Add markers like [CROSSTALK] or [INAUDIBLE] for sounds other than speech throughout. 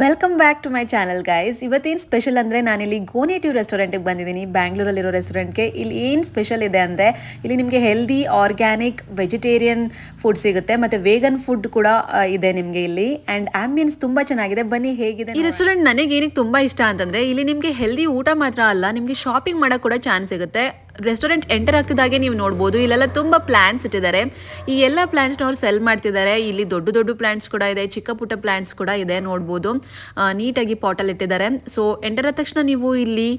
Welcome back to my channel guys ಇವತ್ತೇನು special ಅಂದರೆ ನಾನಿಲ್ಲಿ ಗೋನೇಟಿವ್ ರೆಸ್ಟೋರೆಂಟಿಗೆ ಬಂದಿದ್ದೀನಿ. ಬ್ಯಾಂಗ್ಳೂರಲ್ಲಿರೋ ರೆಸ್ಟೋರೆಂಟ್ಗೆ ಇಲ್ಲಿ ಏನು ಸ್ಪೆಷಲ್ ಇದೆ ಅಂದರೆ ಇಲ್ಲಿ ನಿಮಗೆ ಹೆಲ್ದಿ ಆರ್ಗ್ಯಾನಿಕ್ ವೆಜಿಟೇರಿಯನ್ ಫುಡ್ ಸಿಗುತ್ತೆ. ಮತ್ತು ವೇಗನ್ ಫುಡ್ ಕೂಡ ಇದೆ ನಿಮಗೆ ಇಲ್ಲಿ. ಆ್ಯಂಡ್ ಆಂಬಿಯನ್ಸ್ ತುಂಬ ಚೆನ್ನಾಗಿದೆ. ಬನ್ನಿ ಹೇಗಿದೆ ಈ ರೆಸ್ಟೋರೆಂಟ್ ನನಗೆ ಏನಕ್ಕೆ ತುಂಬ ಇಷ್ಟ ಅಂತಂದರೆ ಇಲ್ಲಿ ನಿಮಗೆ ಹೆಲ್ದಿ ಊಟ ಮಾತ್ರ ಅಲ್ಲ ನಿಮಗೆ ಶಾಪಿಂಗ್ ಮಾಡೋಕ್ಕೆ ಕೂಡ ಚಾನ್ಸ್ ಸಿಗುತ್ತೆ. ರೆಸ್ಟೋರೆಂಟ್ ಎಂಟರ್ ಆಗ್ತಿದ್ದಾಗೆ ನೀವು ನೋಡ್ಬೋದು. ಇಲ್ಲೆಲ್ಲ ತುಂಬ ಪ್ಲಾಂಟ್ಸ್ ಇಟ್ಟಿದ್ದಾರೆ. ಈ ಎಲ್ಲ ಪ್ಲಾಂಟ್ಸ್ನ ಅವ್ರು ಸೆಲ್ ಮಾಡ್ತಿದ್ದಾರೆ. ಇಲ್ಲಿ ದೊಡ್ಡ ದೊಡ್ಡ ಪ್ಲಾಂಟ್ಸ್ ಕೂಡ ಇದೆ, ಚಿಕ್ಕ ಪುಟ್ಟ ಪ್ಲಾಂಟ್ಸ್ ಕೂಡ ಇದೆ ನೋಡ್ಬೋದು. ನೀಟಾಗಿ ಪಾಟಲ್ಲಿ ಇಟ್ಟಿದ್ದಾರೆ. ಸೊ ಎಂಟರ್ ಆದ ತಕ್ಷಣ ನೀವು ಇಲ್ಲಿ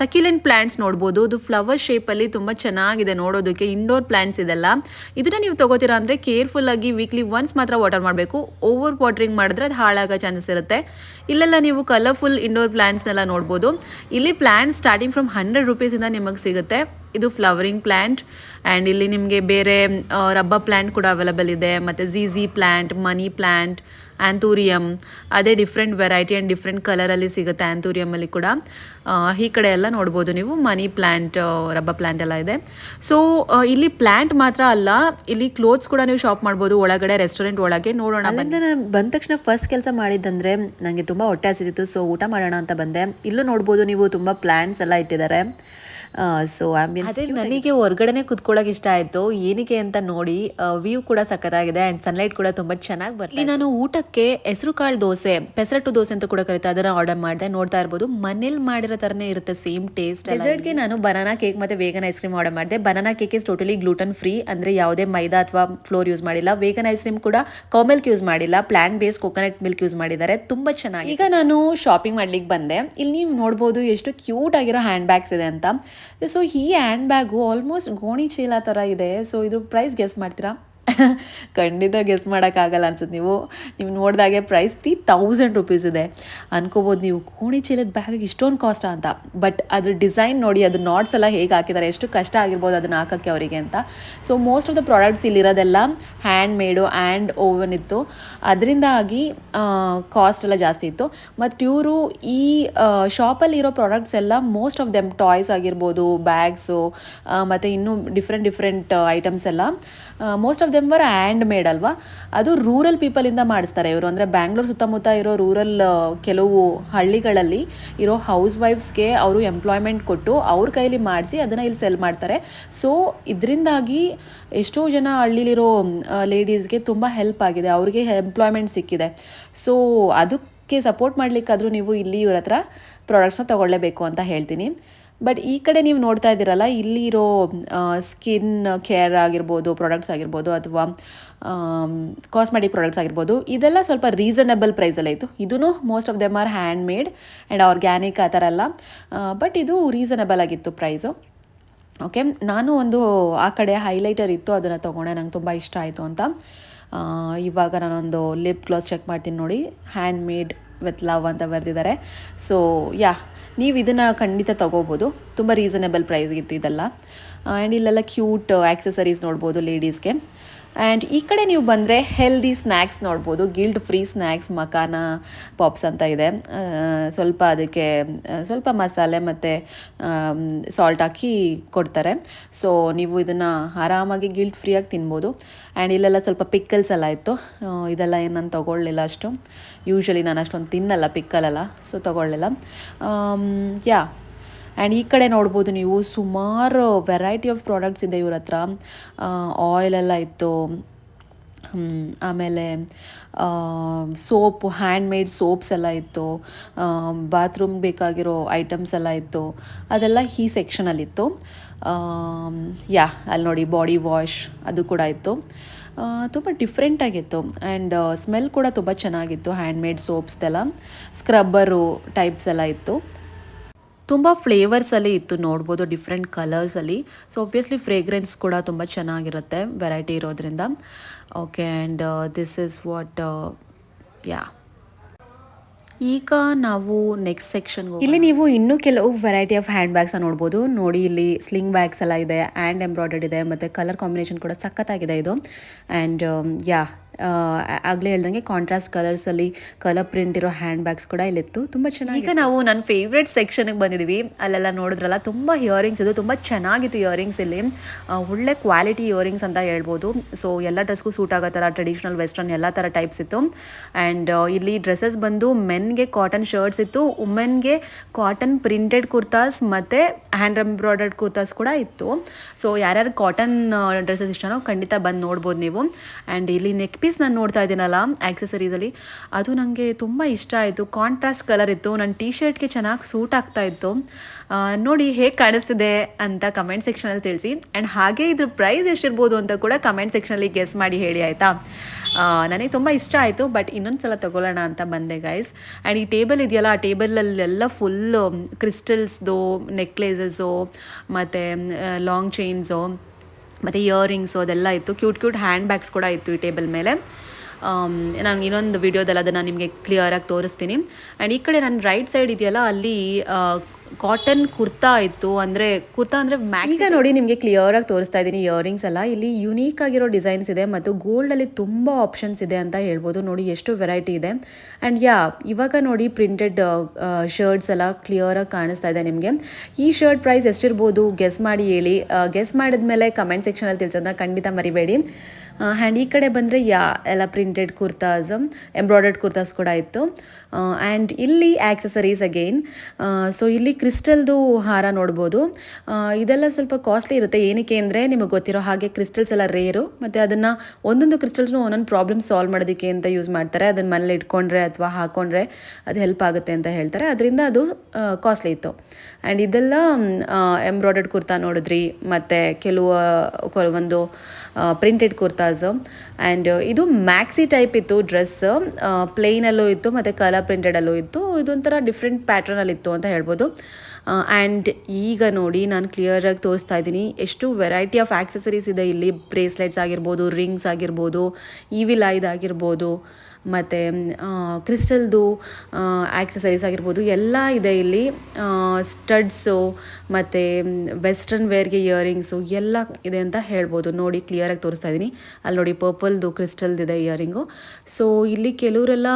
ಸಕ್ಯುಲೆಂಟ್ ಪ್ಲ್ಯಾಂಟ್ಸ್ ನೋಡ್ಬೋದು. ಅದು ಫ್ಲವರ್ ಶೇಪಲ್ಲಿ ತುಂಬ ಚೆನ್ನಾಗಿದೆ ನೋಡೋದಕ್ಕೆ. ಇಂಡೋರ್ ಪ್ಲಾಂಟ್ಸ್ ಇದೆಲ್ಲ. ಇದನ್ನು ನೀವು ತಗೋತೀರಾ ಅಂದರೆ ಕೇರ್ಫುಲ್ಲಾಗಿ ವೀಕ್ಲಿ ಒನ್ಸ್ ಮಾತ್ರ ವಾಟರ್ ಮಾಡಬೇಕು. ಓವರ್ ವಾಟ್ರಿಂಗ್ ಮಾಡಿದ್ರೆ ಅದು ಹಾಳಾಗೋ ಚಾನ್ಸಸ್ ಇರುತ್ತೆ. ಇಲ್ಲೆಲ್ಲ ನೀವು ಕಲರ್ಫುಲ್ ಇಂಡೋರ್ ಪ್ಲಾಂಟ್ಸ್ನೆಲ್ಲ ನೋಡ್ಬೋದು. ಇಲ್ಲಿ ಪ್ಲಾಂಟ್ಸ್ ಸ್ಟಾರ್ಟಿಂಗ್ ಫ್ರಮ್ ಹಂಡ್ರೆಡ್ ರುಪೀಸಿಂದ ನಿಮಗೆ ಸಿಗುತ್ತೆ. ಇದು ಫ್ಲವರಿಂಗ್ ಪ್ಲ್ಯಾಂಟ್ ಆ್ಯಂಡ್ ಇಲ್ಲಿ ನಿಮಗೆ ಬೇರೆ ರಬ್ಬ ಪ್ಲ್ಯಾಂಟ್ ಕೂಡ ಅವೈಲಬಲ್ ಇದೆ. ಮತ್ತು ಝೀಝಿ ಪ್ಲ್ಯಾಂಟ್ ಮನಿ ಪ್ಲ್ಯಾಂಟ್ ಆ್ಯಂಥೂರಿಯಮ್ ಅದೇ ಡಿಫ್ರೆಂಟ್ ವೆರೈಟಿ ಆ್ಯಂಡ್ ಡಿಫ್ರೆಂಟ್ ಕಲರಲ್ಲಿ ಸಿಗುತ್ತೆ ಆ್ಯಂಥೂರಿಯಮಲ್ಲಿ ಕೂಡ. ಈ ಕಡೆ ಎಲ್ಲ ನೋಡ್ಬೋದು ನೀವು ಮನಿ ಪ್ಲ್ಯಾಂಟ್ ರಬ್ಬ ಪ್ಲ್ಯಾಂಟ್ ಎಲ್ಲ ಇದೆ. ಸೊ ಇಲ್ಲಿ ಪ್ಲ್ಯಾಂಟ್ ಮಾತ್ರ ಅಲ್ಲ, ಇಲ್ಲಿ ಕ್ಲೋತ್ಸ್ ಕೂಡ ನೀವು ಶಾಪ್ ಮಾಡ್ಬೋದು. ಒಳಗಡೆ ರೆಸ್ಟೋರೆಂಟ್ ಒಳಗೆ ನೋಡೋಣ ಅಲ್ಲಿಂದ ನಾನು ಬಂದ ತಕ್ಷಣ ಫಸ್ಟ್ ಕೆಲಸ ಮಾಡಿದ್ದಂದರೆ ನನಗೆ ತುಂಬ ಹೊಟ್ಟೆ ಹಸಿದಿತ್ತು ಸೊ ಊಟ ಮಾಡೋಣ ಅಂತ ಬಂದೆ. ಇಲ್ಲೂ ನೋಡ್ಬೋದು ನೀವು, ತುಂಬ ಪ್ಲ್ಯಾಂಟ್ಸ್ ಎಲ್ಲ ಇಟ್ಟಿದ್ದಾರೆ. ಸೊ ಆಂಬಿಯನ್ಸ್ ನನಗೆ ಹೊರಗಡೆನೆ ಕುತ್ಕೊಳ್ಳೋಕೆ ಇಷ್ಟ ಆಯಿತು. ಏನಕ್ಕೆ ಅಂತ ನೋಡಿ ವ್ಯೂ ಕೂಡ ಸಖತ್ತಾಗಿದೆ ಆ್ಯಂಡ್ ಸನ್ಲೈಟ್ ಕೂಡ ತುಂಬ ಚೆನ್ನಾಗಿ ಬರ್ತದೆ ನಾನು ಊಟಕ್ಕೆ ಹೆಸರು ಕಾಳು ದೋಸೆ ಪೆಸರಟ್ಟು ದೋಸೆ ಅಂತ ಕೂಡ ಕರೀತಾ ಅದನ್ನು ಆರ್ಡರ್ ಮಾಡಿದೆ ನೋಡ್ತಾ ಇರ್ಬೋದು. ಮನೇಲಿ ಮಾಡಿರೋ ಥರನೇ ಇರುತ್ತೆ ಸೇಮ್ ಟೇಸ್ಟ್ ಡೆಸರ್ಟ್ಗೆ ನಾನು ಬನಾನಾ ಕೇಕ್ ಮತ್ತು ವೇಗನ್ ಐಸ್ ಕ್ರೀಮ್ ಆರ್ಡರ್ ಮಾಡಿದೆ. Banana cake is totally gluten free ಅಂದರೆ ಯಾವುದೇ ಮೈದಾ ಅಥವಾ ಫ್ಲೋರ್ ಯೂಸ್ ಮಾಡಿಲ್ಲ. ವೇಗನ್ ಐಸ್ ಕ್ರೀಮ್ ಕೂಡ ಕಾಮಲ್ ಯೂಸ್ ಮಾಡಿಲ್ಲ plant base coconut milk use ಮಾಡಿದ್ದಾರೆ ತುಂಬ ಚೆನ್ನಾಗಿ ಈಗ ನಾನು ಶಾಪಿಂಗ್ ಮಾಡ್ಲಿಕ್ಕೆ ಬಂದೆ. ಇಲ್ಲಿ ನೀವು ನೋಡ್ಬೋದು ಎಷ್ಟು ಕ್ಯೂಟ್ ಆಗಿರೋ ಹ್ಯಾಂಡ್ ಬ್ಯಾಗ್ಸ್ ಇದೆ ಅಂತ. ಸೊ ಈ ಹ್ಯಾಂಡ್ ಬ್ಯಾಗು ಆಲ್ಮೋಸ್ಟ್ ಗೋಣಿ ಚೀಲ ಥರ ಇದೆ. ಸೊ ಇದ್ರ ಪ್ರೈಸ್ ಗೆಸ್ ಮಾಡ್ತೀರಾ? ಖಂಡಿತ ಗೆಸ್ ಮಾಡೋಕ್ಕಾಗಲ್ಲ ಅನ್ಸುತ್ತೆ. ನೀವು ನೀವು ನೋಡಿದಾಗೆ ಪ್ರೈಸ್ ತ್ರೀ ತೌಸಂಡ್ ರುಪೀಸ್ ಇದೆ. ಅನ್ಕೋಬೋದು ನೀವು, ಕೋಣಿ ಚೀಲದ ಬ್ಯಾಗಿಗೆ ಇಷ್ಟೊಂದು ಕಾಸ್ಟಾ ಅಂತ. ಬಟ್ ಅದ್ರ ಡಿಸೈನ್ ನೋಡಿ ಅದು ನಾಟ್ಸ್ ಎಲ್ಲ ಹೇಗೆ ಹಾಕಿದ್ದಾರೆ ಎಷ್ಟು ಕಷ್ಟ ಆಗಿರ್ಬೋದು ಅದನ್ನು ಹಾಕೋಕ್ಕೆ ಅವರಿಗೆ ಅಂತ. So most of the products ಇಲ್ಲಿರೋದೆಲ್ಲ hand made and oven ಇತ್ತು ಅದರಿಂದಾಗಿ ಕಾಸ್ಟ್ ಎಲ್ಲ ಜಾಸ್ತಿ ಇತ್ತು. ಮತ್ತು ಇವರು ಈ ಶಾಪಲ್ಲಿರೋ ಪ್ರಾಡಕ್ಟ್ಸ್ ಎಲ್ಲ ಮೋಸ್ಟ್ ಆಫ್ ದೆಮ್ ಟಾಯ್ಸ್ ಆಗಿರ್ಬೋದು ಬ್ಯಾಗ್ಸು ಮತ್ತು ಇನ್ನೂ ಡಿಫ್ರೆಂಟ್ ಡಿಫ್ರೆಂಟ್ ಐಟಮ್ಸ್ ಎಲ್ಲ most of them were hand made ಅಲ್ವಾ? ಅದು ರೂರಲ್ ಪೀಪಲಿಂದ ಮಾಡಿಸ್ತಾರೆ ಇವರು. ಅಂದರೆ ಬ್ಯಾಂಗ್ಳೂರ್ ಸುತ್ತಮುತ್ತ ಇರೋ ರೂರಲ್ ಕೆಲವು ಹಳ್ಳಿಗಳಲ್ಲಿ ಇರೋ ಹೌಸ್ ವೈಫ್ಸ್ಗೆ ಅವರು ಎಂಪ್ಲಾಯ್ಮೆಂಟ್ ಕೊಟ್ಟು ಅವ್ರ ಕೈಲಿ ಮಾಡಿಸಿ ಅದನ್ನು ಇಲ್ಲಿ ಸೆಲ್ ಮಾಡ್ತಾರೆ. ಸೊ ಇದರಿಂದಾಗಿ ಎಷ್ಟೋ ಜನ ಹಳ್ಳಿಲಿರೋ ಲೇಡೀಸ್ಗೆ ತುಂಬ ಹೆಲ್ಪ್ ಆಗಿದೆ. ಅವ್ರಿಗೆ ಎಂಪ್ಲಾಯ್ಮೆಂಟ್ ಸಿಕ್ಕಿದೆ. ಸೊ ಅದಕ್ಕೆ ಸಪೋರ್ಟ್ ಮಾಡಲಿಕ್ಕಾದರೂ ನೀವು ಇಲ್ಲಿ ಇವ್ರ ಹತ್ರ ಪ್ರಾಡಕ್ಟ್ಸ್ನ ತೊಗೊಳ್ಳೇಬೇಕು ಅಂತ ಹೇಳ್ತೀನಿ. ಬಟ್ ಈ ಕಡೆ ನೀವು ನೋಡ್ತಾ ಇದ್ದೀರಲ್ಲ, ಇಲ್ಲಿರೋ ಸ್ಕಿನ್ ಕೇರ್ ಆಗಿರ್ಬೋದು ಪ್ರಾಡಕ್ಟ್ಸ್ ಆಗಿರ್ಬೋದು ಅಥವಾ ಕಾಸ್ಮೆಟಿಕ್ ಪ್ರಾಡಕ್ಟ್ಸ್ ಆಗಿರ್ಬೋದು, ಇದೆಲ್ಲ ಸ್ವಲ್ಪ ರೀಸನಬಲ್ ಪ್ರೈಸಲ್ಲೇ ಇತ್ತು. ಇದೂ most of them are hand made and organic ಆ ಥರ ಎಲ್ಲ ಬಟ್ ಇದು ರೀಸನಬಲ್ ಆಗಿತ್ತು ಪ್ರೈಸು ಓಕೆ ನಾನು ಒಂದು ಆ ಕಡೆ ಹೈಲೈಟರ್ ಇತ್ತು, ಅದನ್ನು ತೊಗೊಂಡೆ, ನಂಗೆ ತುಂಬ ಇಷ್ಟ ಆಯಿತು ಅಂತ. ಇವಾಗ ನಾನೊಂದು ಲಿಪ್ ಗ್ಲಾಸ್ ಚೆಕ್ ಮಾಡ್ತೀನಿ ನೋಡಿ. ಹ್ಯಾಂಡ್ ಮೇಡ್ ವಿತ್ ಲವ್ ಅಂತ ಬರೆದಿದ್ದಾರೆ. ಸೊ ಯಾ ನೀವು ಇದನ್ನು ಖಂಡಿತ ತೊಗೋಬೋದು. ತುಂಬ ರೀಸನೇಬಲ್ ಪ್ರೈಸ್ ಇತ್ತು ಇದೆಲ್ಲ. ಆ್ಯಂಡ್ ಇಲ್ಲೆಲ್ಲ ಕ್ಯೂಟ್ ಆ್ಯಕ್ಸಸರೀಸ್ ನೋಡ್ಬೋದು ಲೇಡೀಸ್ಗೆ ಆ್ಯಂಡ್ ಈ ಕಡೆ ನೀವು ಬಂದರೆ ಹೆಲ್ದಿ ಸ್ನ್ಯಾಕ್ಸ್ ನೋಡ್ಬೋದು. Guilt free snacks makhana pops ಅಂತ ಇದೆ. ಸ್ವಲ್ಪ ಅದಕ್ಕೆ ಸ್ವಲ್ಪ ಮಸಾಲೆ ಮತ್ತು ಸಾಲ್ಟ್ ಹಾಕಿ ಕೊಡ್ತಾರೆ. ಸೊ ನೀವು ಇದನ್ನು ಆರಾಮಾಗಿ ಗಿಲ್ಟ್ ಫ್ರೀಯಾಗಿ ತಿನ್ಬೋದು. ಆ್ಯಂಡ್ ಇಲ್ಲೆಲ್ಲ ಸ್ವಲ್ಪ ಪಿಕ್ಕಲ್ಸ್ ಎಲ್ಲ ಇತ್ತು. ಇದೆಲ್ಲ ಏನು ನಾನು ತೊಗೊಳ್ಳಿಲ್ಲ ಅಷ್ಟು. ಯೂಶ್ವಲಿ ನಾನು ಅಷ್ಟೊಂದು ತಿನ್ನಲ್ಲ ಪಿಕ್ಕಲೆಲ್ಲ ಸೊ ತೊಗೊಳ್ಳಿಲ್ಲ. ಯಾ ಆ್ಯಂಡ್ ಈ ಕಡೆ ನೋಡ್ಬೋದು ನೀವು ಸುಮಾರು ವೆರೈಟಿ ಆಫ್ ಪ್ರಾಡಕ್ಟ್ಸ್ ಇದೆ ಇವ್ರ ಹತ್ರ. ಆಯಿಲ್ ಎಲ್ಲ ಇತ್ತು. ಆಮೇಲೆ ಸೋಪ್ ಹ್ಯಾಂಡ್ ಮೇಡ್ ಸೋಪ್ಸ್ ಎಲ್ಲ ಇತ್ತು. ಬಾತ್ರೂಮ್ ಬೇಕಾಗಿರೋ ಐಟಮ್ಸ್ ಎಲ್ಲ ಇತ್ತು. ಅದೆಲ್ಲ ಈ ಸೆಕ್ಷನಲ್ಲಿತ್ತು ಯಾ ಅಲ್ಲಿ ನೋಡಿ ಬಾಡಿ ವಾಶ್ ಅದು ಕೂಡ ಇತ್ತು. ತುಂಬ ಡಿಫ್ರೆಂಟಾಗಿತ್ತು ಆ್ಯಂಡ್ ಸ್ಮೆಲ್ ಕೂಡ ತುಂಬ ಚೆನ್ನಾಗಿತ್ತು. ಹ್ಯಾಂಡ್ ಮೇಡ್ ಸೋಪ್ಸ್ದೆಲ್ಲ ಸ್ಕ್ರಬ್ಬರು ಟೈಪ್ಸ್ ಎಲ್ಲ ಇತ್ತು. ತುಂಬ ಫ್ಲೇವರ್ಸಲ್ಲಿ ಇತ್ತು ನೋಡ್ಬೋದು ಡಿಫ್ರೆಂಟ್ ಕಲರ್ಸಲ್ಲಿ ಸೊ ಒಬ್ವಿಯಸ್ಲಿ ಫ್ರೇಗ್ರೆನ್ಸ್ ಕೂಡ ತುಂಬ ಚೆನ್ನಾಗಿರುತ್ತೆ ವೆರೈಟಿ ಇರೋದ್ರಿಂದ. Okay and this is what yeah ಈಗ ನಾವು ನೆಕ್ಸ್ಟ್ ಸೆಕ್ಷನ್ ಇಲ್ಲಿ ನೀವು ಇನ್ನೂ ಕೆಲವು ವೆರೈಟಿ ಆಫ್ ಹ್ಯಾಂಡ್ ಬ್ಯಾಗ್ಸ್ ನೋಡ್ಬೋದು. ನೋಡಿ, ಇಲ್ಲಿ ಸ್ಲಿಂಗ್ ಬ್ಯಾಗ್ಸ್ ಎಲ್ಲ ಇದೆ ಆ್ಯಂಡ್ ಎಂಬ್ರಾಯ್ಡರ್ಡ್ ಇದೆ, ಮತ್ತು ಕಲರ್ ಕಾಂಬಿನೇಷನ್ ಕೂಡ ಸಖತ್ತಾಗಿದೆ ಇದು. ಆ್ಯಂಡ್ ಯಾ ಆಗಲೇ ಹೇಳ್ದಂಗೆ ಕಾಂಟ್ರಾಸ್ಟ್ ಕಲರ್ಸಲ್ಲಿ ಕಲರ್ ಪ್ರಿಂಟ್ ಇರೋ ಹ್ಯಾಂಡ್ ಬ್ಯಾಗ್ಸ್ ಕೂಡ ಇಲ್ಲಿತ್ತು. ತುಂಬ ಚೆನ್ನಾಗಿ ಈಗ ನಾವು ನನ್ನ ಫೇವ್ರೆಟ್ ಸೆಕ್ಷನ್ಗೆ ಬಂದಿದ್ದೀವಿ ಅಲ್ಲೆಲ್ಲ ನೋಡಿದ್ರಲ್ಲ, ತುಂಬ ಇಯರಿಂಗ್ಸ್ ಇದು, ತುಂಬ ಚೆನ್ನಾಗಿತ್ತು ಇಯರಿಂಗ್ಸ್ ಇಲ್ಲಿ. ಒಳ್ಳೆ ಕ್ವಾಲಿಟಿ ಇಯರಿಂಗ್ಸ್ ಅಂತ ಹೇಳ್ಬೋದು. ಸೊ ಎಲ್ಲ ಡ್ರೆಸ್ಗೂ ಸೂಟ್ ಆಗೋ ಥರ ಟ್ರೆಡಿಷ್ನಲ್ ವೆಸ್ಟರ್ನ್ ಎಲ್ಲ ಥರ ಟೈಪ್ಸ್ ಇತ್ತು. ಆ್ಯಂಡ್ ಇಲ್ಲಿ ಡ್ರೆಸ್ಸಸ್ ಬಂದು ಮೆನ್ಗೆ ಕಾಟನ್ ಶರ್ಟ್ಸ್ ಇತ್ತು ವುಮೆನ್ಗೆ ಕಾಟನ್ ಪ್ರಿಂಟೆಡ್ ಕುರ್ತಾಸ್ ಮತ್ತು ಹ್ಯಾಂಡ್ ಎಂಬ್ರಾಯ್ಡರ್ಡ್ ಕುರ್ತಾಸ್ ಕೂಡ ಇತ್ತು. ಸೊ ಯಾರ್ಯಾರು ಕಾಟನ್ ಡ್ರೆಸ್ಸಸ್ ಇಷ್ಟನೋ ಖಂಡಿತ ಬಂದು ನೋಡ್ಬೋದು ನೀವು. ಆ್ಯಂಡ್ ಇಲ್ಲಿ ನೆಕ್ ಪೀಸ್ ನಾನು ನೋಡ್ತಾ ಇದ್ದೀನಲ್ಲ ಆಕ್ಸೆಸರೀಸಲ್ಲಿ ಅದು ನನಗೆ ತುಂಬ ಇಷ್ಟ ಆಯಿತು. ಕಾಂಟ್ರಾಸ್ಟ್ ಕಲರ್ ಇತ್ತು. ನನ್ನ ಟೀ ಶರ್ಟ್ಗೆ ಚೆನ್ನಾಗಿ ಸೂಟ್ ಆಗ್ತಾ ಇತ್ತು. ನೋಡಿ ಹೇಗೆ ಕಾಣಿಸ್ತಿದೆ ಅಂತ ಕಮೆಂಟ್ ಸೆಕ್ಷನಲ್ಲಿ ತಿಳಿಸಿ. ಆ್ಯಂಡ್ ಹಾಗೆ ಇದ್ರ ಪ್ರೈಸ್ ಎಷ್ಟಿರ್ಬೋದು ಅಂತ ಕೂಡ ಕಮೆಂಟ್ ಸೆಕ್ಷನಲ್ಲಿ ಗೆಸ್ ಮಾಡಿ ಹೇಳಿ, ಆಯಿತಾ? ನನಗೆ ತುಂಬ ಇಷ್ಟ ಆಯಿತು. ಬಟ್ ಇನ್ನೊಂದು ಸಲ ತೊಗೊಳ್ಳೋಣ ಅಂತ ಬಂದೆ ಗೈಸ್ ಆ್ಯಂಡ್ ಈ ಟೇಬಲ್ ಇದೆಯಲ್ಲ, ಆ ಟೇಬಲಲ್ಲೆಲ್ಲ ಫುಲ್ಲು ಕ್ರಿಸ್ಟಲ್ಸ್ದು ನೆಕ್ಲೇಸಸ್ಸು ಮತ್ತು ಲಾಂಗ್ ಚೈನ್ಸು ಮತ್ತು ಇಯರಿಂಗ್ಸು ಅದೆಲ್ಲ ಇತ್ತು. ಕ್ಯೂಟ್ ಕ್ಯೂಟ್ ಹ್ಯಾಂಡ್ ಬ್ಯಾಗ್ಸ್ ಕೂಡ ಇತ್ತು ಈ ಟೇಬಲ್ ಮೇಲೆ. ನಾನು ಇನ್ನೊಂದು ವಿಡಿಯೋದಲ್ಲಿ ಅದನ್ನು ನಿಮಗೆ ಕ್ಲಿಯರಾಗಿ ತೋರಿಸ್ತೀನಿ. ಆ್ಯಂಡ್ ಈ ಕಡೆ ನನ್ನ ರೈಟ್ ಸೈಡ್ ಇದೆಯಲ್ಲ, ಅಲ್ಲಿ ಕಾಟನ್ ಕುರ್ತಾ ಇತ್ತು ಅಂದರೆ ಕುರ್ತಾ ಅಂದರೆ ಈಗ ನೋಡಿ ನಿಮಗೆ ಕ್ಲಿಯರಾಗಿ ತೋರಿಸ್ತಾ ಇದ್ದೀನಿ ಇಯರಿಂಗ್ಸ್ ಎಲ್ಲ. ಇಲ್ಲಿ ಯುನೀಕ್ ಆಗಿರೋ ಡಿಸೈನ್ಸ್ ಇದೆ ಮತ್ತು ಗೋಲ್ಡಲ್ಲಿ ತುಂಬ ಆಪ್ಷನ್ಸ್ ಇದೆ ಅಂತ ಹೇಳ್ಬೋದು. ನೋಡಿ ಎಷ್ಟು ವೆರೈಟಿ ಇದೆ. ಆ್ಯಂಡ್ ಯಾ ಇವಾಗ ನೋಡಿ ಪ್ರಿಂಟೆಡ್ ಶರ್ಟ್ಸ್ ಎಲ್ಲ ಕ್ಲಿಯರಾಗಿ ಕಾಣಿಸ್ತಾ ಇದೆ ನಿಮಗೆ. ಈ ಶರ್ಟ್ ಪ್ರೈಸ್ ಎಷ್ಟಿರ್ಬೋದು? ಗೆಸ್ ಮಾಡಿ ಹೇಳಿ. ಗೆಸ್ ಮಾಡಿದ್ಮೇಲೆ ಕಮೆಂಟ್ ಸೆಕ್ಷನಲ್ಲಿ ತಿಳಿಸೋದನ್ನ ಖಂಡಿತ ಮರಿಬೇಡಿ. ಆ್ಯಂಡ್ ಈ ಕಡೆ ಬಂದರೆ, ಯಾ, ಎಲ್ಲ ಪ್ರಿಂಟೆಡ್ ಕುರ್ತಾಸ್ ಎಂಬ್ರಾಯ್ಡರ್ಡ್ ಕುರ್ತಾಸ್ ಕೂಡ ಇತ್ತು. ಆ್ಯಂಡ್ ಇಲ್ಲಿ ಆ್ಯಕ್ಸಸರೀಸ್ ಅಗೈನ್ ಸೊ ಇಲ್ಲಿ ಕ್ರಿಸ್ಟಲ್ದು ಹಾರ ನೋಡ್ಬೋದು. ಇದೆಲ್ಲ ಸ್ವಲ್ಪ ಕಾಸ್ಟ್ಲಿ ಇರುತ್ತೆ. ಏನಕ್ಕೆ ಅಂದರೆ, ನಿಮಗೆ ಗೊತ್ತಿರೋ ಹಾಗೆ ಕ್ರಿಸ್ಟಲ್ಸ್ ಎಲ್ಲ ರೇರು ಮತ್ತು ಅದನ್ನು ಒಂದೊಂದು ಕ್ರಿಸ್ಟಲ್ಸ್ನು ಒಂದೊಂದು ಪ್ರಾಬ್ಲಮ್ ಸಾಲ್ವ್ ಮಾಡೋದಕ್ಕೆ ಅಂತ ಯೂಸ್ ಮಾಡ್ತಾರೆ. ಅದನ್ನು ಮನೇಲಿ ಇಟ್ಕೊಂಡ್ರೆ ಅಥವಾ ಹಾಕೊಂಡ್ರೆ ಅದು ಹೆಲ್ಪ್ ಆಗುತ್ತೆ ಅಂತ ಹೇಳ್ತಾರೆ. ಅದರಿಂದ ಅದು ಕಾಸ್ಟ್ಲಿ ಇತ್ತು. ಆ್ಯಂಡ್ ಇದೆಲ್ಲ ಎಂಬ್ರಾಯ್ಡರ್ಡ್ ಕುರ್ತಾ ನೋಡಿದ್ರಿ. ಮತ್ತು ಕೆಲವು ಒಂದು ಪ್ರಿಂಟೆಡ್ ಕುರ್ತಾಸು ಆ್ಯಂಡ್ ಇದು ಮ್ಯಾಕ್ಸಿ ಟೈಪ್ ಇತ್ತು ಡ್ರೆಸ್ ಪ್ಲೇನಲ್ಲೂ ಇತ್ತು, ಮತ್ತು ಕಲರ್ ಪ್ರಿಂಟೆಡಲ್ಲೂ ಇತ್ತು. ಇದೊಂಥರ ಡಿಫ್ರೆಂಟ್ ಪ್ಯಾಟ್ರನಲ್ಲಿತ್ತು ಅಂತ ಹೇಳ್ಬೋದು. ಆ್ಯಂಡ್ ಈಗ ನೋಡಿ, ನಾನು ಕ್ಲಿಯರಾಗಿ ತೋರಿಸ್ತಾ ಇದ್ದೀನಿ. ಎಷ್ಟು ವೆರೈಟಿ ಆಫ್ ಆಕ್ಸೆಸರೀಸ್ ಇದೆ ಇಲ್ಲಿ. ಬ್ರೇಸ್ಲೆಟ್ಸ್ ಆಗಿರ್ಬೋದು ರಿಂಗ್ಸ್ ಆಗಿರ್ಬೋದು ಇವಿಲ್ ಆಗಿರ್ಬೋದು. ಮತ್ತು ಕ್ರಿಸ್ಟಲ್ದು ಆಕ್ಸೆಸರೀಸ್ ಆಗಿರ್ಬೋದು, ಎಲ್ಲ ಇದೆ ಇಲ್ಲಿ. ಸ್ಟಡ್ಸು ಮತ್ತು ವೆಸ್ಟರ್ನ್ ವೇರ್ಗೆ ಇಯರಿಂಗ್ಸು ಎಲ್ಲ ಇದೆ ಅಂತ ಹೇಳ್ಬೋದು. ನೋಡಿ ಕ್ಲಿಯರಾಗಿ ತೋರಿಸ್ತಾ ಇದ್ದೀನಿ ಅಲ್ಲಿ ನೋಡಿ ಪರ್ಪಲ್ದು ಕ್ರಿಸ್ಟಲ್ದಿದೆ ಇಯರಿಂಗು ಸೊ ಇಲ್ಲಿ ಕೆಲವರೆಲ್ಲ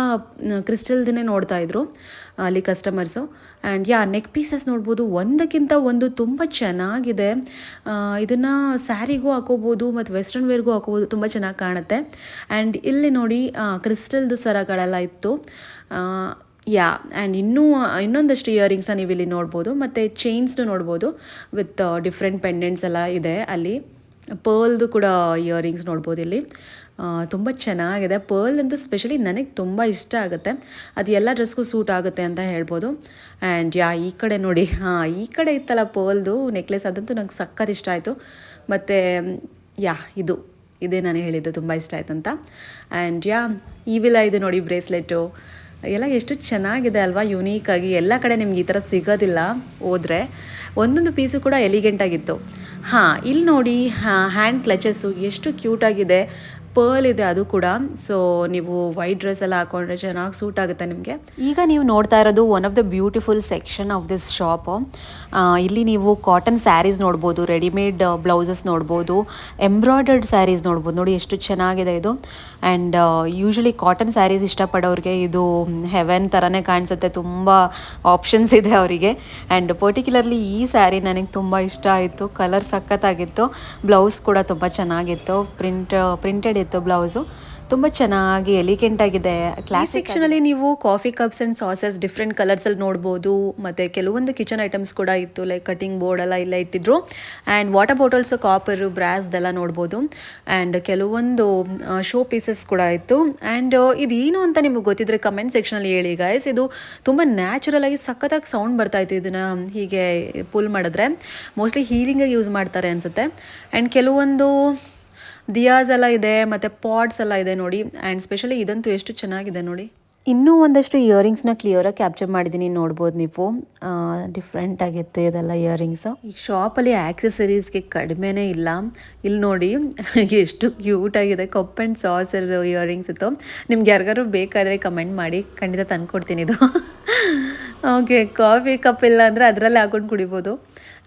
ಕ್ರಿಸ್ಟಲ್ದನ್ನೇ ನೋಡ್ತಾ ಇದ್ರು. ಅಲ್ಲಿ customers and yeah neck pieces ನೋಡ್ಬೋದು, ಒಂದಕ್ಕಿಂತ ಒಂದು ತುಂಬ ಚೆನ್ನಾಗಿದೆ. ಇದನ್ನು ಸ್ಯಾರಿಗೂ ಹಾಕೋಬೋದು, ಮತ್ತು ವೆಸ್ಟರ್ನ್ ವೇರ್ಗೂ ಹಾಕೋಬೋದು, ತುಂಬ ಚೆನ್ನಾಗಿ ಕಾಣುತ್ತೆ. ಆ್ಯಂಡ್ ಇಲ್ಲಿ ನೋಡಿ ಕ್ರಿಸ್ಟಲ್ದು ಸರಗಳೆಲ್ಲ ಇತ್ತು. ಯಾ ಆ್ಯಂಡ್ ಇನ್ನೂ, ಇನ್ನೊಂದಷ್ಟು ಇಯರಿಂಗ್ಸ್ನ ನೀವು ಇಲ್ಲಿ ನೋಡ್ಬೋದು. ಮತ್ತು ಚೈನ್ಸ್ನು ನೋಡ್ಬೋದು ವಿತ್ ಡಿಫ್ರೆಂಟ್ ಪೆಂಡೆಂಟ್ಸ್ ಎಲ್ಲ ಇದೆ ಅಲ್ಲಿ. ಪರ್ಲ್ದು ಕೂಡ ಇಯರಿಂಗ್ಸ್ ನೋಡ್ಬೋದು ಇಲ್ಲಿ. ತುಂಬ ಚೆನ್ನಾಗಿದೆ. ಪರ್ಲ್ ಅಂತೂ ಸ್ಪೆಷಲಿ ನನಗೆ ತುಂಬ ಇಷ್ಟ ಆಗುತ್ತೆ. ಅದು ಎಲ್ಲ ಡ್ರೆಸ್ಗೂ ಸೂಟ್ ಆಗುತ್ತೆ ಅಂತ ಹೇಳ್ಬೋದು. ಆ್ಯಂಡ್ ಯಾ, ಈ ಕಡೆ ನೋಡಿ. ಹಾಂ, ಈ ಕಡೆ ಇತ್ತಲ್ಲ ಪರ್ಲ್ದು ನೆಕ್ಲೆಸ್, ಅದಂತೂ ನಂಗೆ ಸಖತ್ ಇಷ್ಟ ಆಯಿತು. ಮತ್ತು, ಯಾ, ಇದು. ಇದೇ ನಾನು ಹೇಳಿದ್ದು ತುಂಬ ಇಷ್ಟ ಆಯ್ತು ಅಂತ ಆ್ಯಂಡ್ ಯಾ ಈವಿಲ್ಲ ಇದು ನೋಡಿ ಬ್ರೇಸ್ಲೆಟು. ಎಲ್ಲ ಎಷ್ಟು ಚೆನ್ನಾಗಿದೆ ಅಲ್ವಾ ಯುನೀಕಾಗಿ ಎಲ್ಲ ಕಡೆ ನಿಮ್ಗೆ ಈ ಥರ ಸಿಗೋದಿಲ್ಲ ಹೋದರೆ. ಒಂದೊಂದು ಪೀಸು ಕೂಡ ಎಲಿಗೆಂಟಾಗಿತ್ತು ಹಾಂ, ಇಲ್ಲಿ ನೋಡಿ ಹ್ಯಾಂಡ್ ಕ್ಲಚಸ್ಸು ಎಷ್ಟು ಕ್ಯೂಟಾಗಿದೆ ಪರ್ಲ್ ಇದೆ ಅದು ಕೂಡ. ಸೊ ನೀವು ವೈಟ್ ಡ್ರೆಸ್ ಎಲ್ಲ ಹಾಕೊಂಡ್ರೆ ಚೆನ್ನಾಗಿ ಸೂಟ್ ಆಗುತ್ತೆ ನಿಮಗೆ. ಈಗ ನೀವು ನೋಡ್ತಾ ಇರೋದು one of the beautiful section of this shop ಇಲ್ಲಿ ನೀವು ಕಾಟನ್ ಸ್ಯಾರೀಸ್ ನೋಡ್ಬೋದು ರೆಡಿಮೇಡ್ ಬ್ಲೌಸಸ್ ನೋಡ್ಬೋದು ಎಂಬ್ರಾಯ್ಡರ್ಡ್ ಸ್ಯಾರೀಸ್ ನೋಡ್ಬೋದು. ನೋಡಿ ಎಷ್ಟು ಚೆನ್ನಾಗಿದೆ ಇದು. ಆ್ಯಂಡ್ ಯೂಶ್ವಲಿ ಕಾಟನ್ ಸ್ಯಾರೀಸ್ ಇಷ್ಟಪಡೋರಿಗೆ ಇದು ಹೆವೆನ್ ಥರನೇ ಕಾಣಿಸುತ್ತೆ. ತುಂಬ ಆಪ್ಷನ್ಸ್ ಇದೆ ಅವರಿಗೆ. ಆ್ಯಂಡ್ ಪರ್ಟಿಕ್ಯುಲರ್ಲಿ ಈ ಸ್ಯಾರಿ ನನಗೆ ತುಂಬ ಇಷ್ಟ ಆಯಿತು. ಕಲರ್ ಸಖತ್ತಾಗಿತ್ತು. ಬ್ಲೌಸ್ ಕೂಡ ತುಂಬ ಚೆನ್ನಾಗಿತ್ತು. ಪ್ರಿಂಟ್ ಪ್ರಿಂಟೆಡ್ ಇತ್ತು ಬ್ಲೌಸು. ತುಂಬ ಚೆನ್ನಾಗಿ ಎಲಿಗೆಂಟ್ ಆಗಿದೆ ಕ್ಲಾಸ್ ಅಲ್ಲಿ ನೀವು ಕಾಫಿ ಕಪ್ಸ್ ಆ್ಯಂಡ್ ಸಾಸಸ್ ಡಿಫ್ರೆಂಟ್ ಕಲರ್ಸಲ್ಲಿ ನೋಡ್ಬೋದು. ಮತ್ತು ಕೆಲವೊಂದು ಕಿಚನ್ ಐಟಮ್ಸ್ ಕೂಡ ಇತ್ತು ಲೈಕ್ ಕಟಿಂಗ್ ಬೋರ್ಡ್ ಎಲ್ಲ ಇಲ್ಲ ಇಟ್ಟಿದ್ರು. ಆ್ಯಂಡ್ ವಾಟರ್ ಬಾಟಲ್ಸು ಕಾಪರು ಬ್ರಾಸ್ದೆಲ್ಲ ನೋಡ್ಬೋದು. ಆ್ಯಂಡ್ ಕೆಲವೊಂದು ಶೋ ಪೀಸಸ್ ಕೂಡ ಇತ್ತು. ಆ್ಯಂಡ್ ಇದೇನು ಅಂತ ನಿಮಗೆ ಗೊತ್ತಿದ್ರೆ ಕಮೆಂಟ್ ಸೆಕ್ಷನಲ್ಲಿ ಹೇಳಿ ಗೈಸ್ ಇದು ತುಂಬ ನ್ಯಾಚುರಲ್ ಆಗಿ ಸಖತ್ತಾಗಿ ಸೌಂಡ್ ಬರ್ತಾ ಇತ್ತು ಇದನ್ನು ಹೀಗೆ ಪುಲ್ ಮಾಡಿದ್ರೆ. ಮೋಸ್ಟ್ಲಿ ಹೀಲಿಂಗಾಗಿ ಯೂಸ್ ಮಾಡ್ತಾರೆ ಅನಿಸುತ್ತೆ. ಆ್ಯಂಡ್ ಕೆಲವೊಂದು ದಿಯಾಸ್ ಎಲ್ಲ ಇದೆ ಮತ್ತು ಪಾಟ್ಸ್ ಎಲ್ಲ ಇದೆ ನೋಡಿ. ಆ್ಯಂಡ್ ಸ್ಪೆಷಲಿ ಇದಂತೂ ಎಷ್ಟು ಚೆನ್ನಾಗಿದೆ ನೋಡಿ. ಇನ್ನೂ ಒಂದಷ್ಟು ಇಯರಿಂಗ್ಸ್ನ ಕ್ಲಿಯರಾಗಿ ಕ್ಯಾಪ್ಚರ್ ಮಾಡಿದ್ದೀನಿ ನೋಡ್ಬೋದು ನೀವು. ಡಿಫ್ರೆಂಟ್ ಆಗಿತ್ತು ಇದೆಲ್ಲ ಇಯರಿಂಗ್ಸು ಈ ಶಾಪಲ್ಲಿ ಆ್ಯಕ್ಸೆಸರೀಸ್ಗೆ ಕಡಿಮೆನೇ ಇಲ್ಲ. ಇಲ್ಲಿ ನೋಡಿ [LAUGHS] ಎಷ್ಟು ಕ್ಯೂಟ್ ಆಗಿದೆ. ಕಪ್ ಆ್ಯಂಡ್ ಸಾಸರ್ ಇಯರಿಂಗ್ಸ್ ಇತ್ತು ನಿಮ್ಗೆ ಯಾರಿಗಾರು ಬೇಕಾದರೆ ಕಮೆಂಟ್ ಮಾಡಿ ಖಂಡಿತ ತಂದ್ಕೊಡ್ತೀನಿ ಇದು. [LAUGHS] ಓಕೆ ಕಾಫಿ ಕಪ್ ಇಲ್ಲ ಅಂದರೆ ಅದರಲ್ಲಿ ಹಾಕೊಂಡು ಕುಡಿಬೋದು.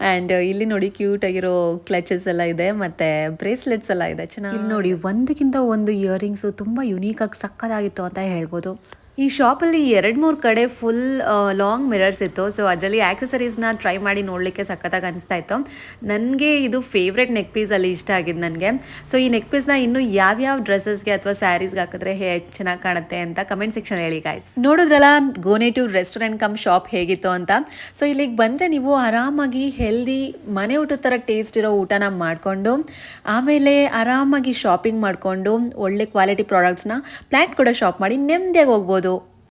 ಆ್ಯಂಡ್ ಇಲ್ಲಿ ನೋಡಿ ಕ್ಯೂಟ್ ಆಗಿರೋ ಕ್ಲಚಸ್ ಎಲ್ಲ ಇದೆ, ಮತ್ತು ಬ್ರೇಸ್ಲೆಟ್ಸ್ ಎಲ್ಲ ಇದೆ. ಚೆನ್ನಾಗಿ ನೋಡಿ, ಒಂದಕ್ಕಿಂತ ಒಂದು ಇಯರಿಂಗ್ಸು ತುಂಬ ಯುನೀಕಾಗಿ ಸಕ್ಕದಾಗಿತ್ತು ಅಂತ ಹೇಳ್ಬೋದು. ಈ ಶಾಪಲ್ಲಿ ಎರಡು ಮೂರು ಕಡೆ ಫುಲ್ ಲಾಂಗ್ ಮಿರರ್ಸ್ ಇತ್ತು. ಸೊ ಅದರಲ್ಲಿ ಆ್ಯಕ್ಸಸರೀಸ್ನ ಟ್ರೈ ಮಾಡಿ ನೋಡಲಿಕ್ಕೆ ಸಖತ್ತಾಗಿ ಅನಿಸ್ತಾ ಇತ್ತು. ನನಗೆ ಇದು ಫೇವ್ರೆಟ್ ನೆಕ್ ಪೀಸಲ್ಲಿ ಇಷ್ಟ ಆಗಿದ್ದು ನನಗೆ. ಸೊ ಈ ನೆಕ್ ಪೀಸ್ನ ಇನ್ನು ಯಾವ್ಯಾವ ಡ್ರೆಸ್ಸಸ್ಗೆ ಅಥವಾ ಸ್ಯಾರೀಸ್ಗೆ ಹಾಕಿದ್ರೆ ಹೇ, ಚೆನ್ನಾಗಿ ಕಾಣುತ್ತೆ ಅಂತ ಕಮೆಂಟ್ ಸೆಕ್ಷನ್ ಹೇಳಿ ಗಾಯ್ಸ್ ನೋಡಿದ್ರಲ್ಲ ಗೋನೇಟಿವ್ ರೆಸ್ಟೋರೆಂಟ್ ಕಮ್ ಶಾಪ್ ಹೇಗಿತ್ತು ಅಂತ. ಸೊ ಇಲ್ಲಿಗೆ ಬಂದರೆ ನೀವು ಆರಾಮಾಗಿ ಹೆಲ್ದಿ ಮನೆ ಊಟದ ಥರ ಟೇಸ್ಟ್ ಇರೋ ಊಟನ ಮಾಡಿಕೊಂಡು, ಆಮೇಲೆ ಆರಾಮಾಗಿ ಶಾಪಿಂಗ್ ಮಾಡಿಕೊಂಡು, ಒಳ್ಳೆ ಕ್ವಾಲಿಟಿ ಪ್ರಾಡಕ್ಟ್ಸ್ನ ಪ್ಲ್ಯಾಟ್ ಕೂಡ ಶಾಪ್ ಮಾಡಿ ನೆಮ್ಮದಿಯಾಗಿ ಹೋಗ್ಬೋದು.